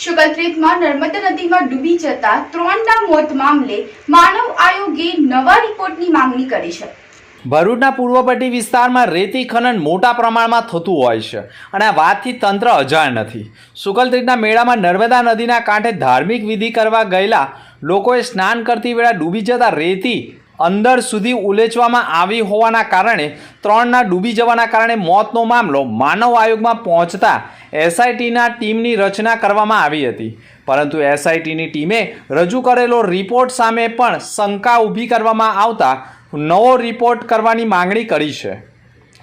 સુગંધરેતમાં નર્મદા નદીમાં ડૂબી જતા ત્રણના મોત મામલે માનવ આયોગે નવા રિપોર્ટની માંગણી કરી છે. ભરૂચના પૂર્વપટ્ટી વિસ્તારમાં રેતી ખનન મોટા પ્રમાણમાં થતું હોય છે અને આ વાતથી તંત્ર અજાણ નથી. સુકલત્રીના મેળામાં નર્મદા નદીના કાંઠે ધાર્મિક વિધિ કરવા ગયેલા લોકોએ સ્નાન કરતી વેળા ડૂબી જતા રેતી અંદર સુધી ઉલેચવામાં આવી હોવાના કારણે ત્રણના ડૂબી જવાના કારણે મોતનો મામલો માનવ આયોગમાં પહોંચતા એસઆઈટીના ટીમની રચના કરવામાં આવી હતી. પરંતુ એસઆઈટીની ટીમે રજૂ કરેલો રિપોર્ટ સામે પણ શંકા ઊભી કરવામાં આવતા નવો રિપોર્ટ કરવાની માંગણી કરી છે.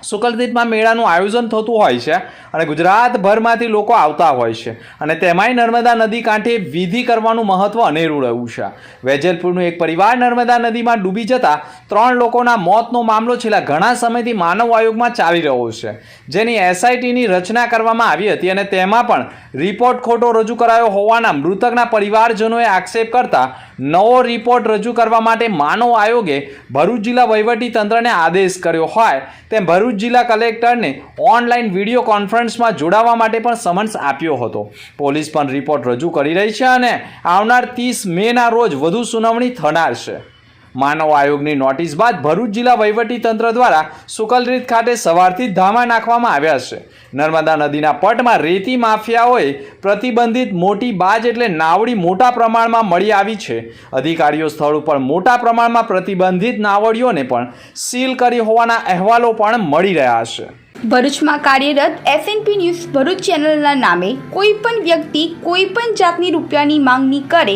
સુકલદીપમાં મેળાનું આયોજન થતું હોય છે અને ગુજરાતભરમાંથી લોકો આવતા હોય છે. અને તેમાંય નર્મદા નદી કાંઠે વિધિ કરવાનું મહત્ત્વ અનેરું રહ્યું છે. વેજલપુરનું એક પરિવાર નર્મદા નદીમાં ડૂબી જતા ત્રણ લોકોના મોતનો મામલો છેલ્લા ઘણા સમયથી માનવ આયોગમાં ચાલી રહ્યો છે. જેની એસઆઈટીની રચના કરવામાં આવી હતી અને તેમાં પણ રિપોર્ટ ખોટો રજૂ કરાયો હોવાના મૃતકના પરિવારજનોએ આક્ષેપ કરતા નવો રિપોર્ટ રજૂ કરવા માટે માનવ આયોગે ભરૂચ જિલ્લા વહીવટી તંત્રને આદેશ કર્યો હોય તેમ ભરૂચ જિલ્લા કલેક્ટરને ઓનલાઈન વીડિયો કોન્ફરન્સમાં જોડાવા માટે પણ સમન્સ આપ્યો હતો. પોલીસ પણ રિપોર્ટ રજૂ કરી રહી છે અને આવનાર ત્રીસ મેના રોજ વધુ સુનાવણી થનાર છે. માનવ આયોગની નોટિસ બાદ ભરૂચ જિલ્લા વહીવટી તંત્ર દ્વારા સુકલરીત ખાતે સવારથી ધામા નાખવામાં આવ્યા છે. નર્મદા નદીના પટમાં રેતી માફિયાઓએ પ્રતિબંધિત મોટી બાજ એટલે નાવડી મોટા પ્રમાણમાં મળી આવી છે. અધિકારીઓ સ્થળ ઉપર મોટા પ્રમાણમાં પ્રતિબંધિત નાવડીઓને પણ સીલ કરી હોવાના અહેવાલો પણ મળી રહ્યા છે. ભરૂચમાં કાર્યરત એસએનપી ન્યૂઝ ભરૂચ ચેનલના નામે કોઈ પણ વ્યક્તિ કોઈ પણ જાતની રૂપિયાની માંગણી કરે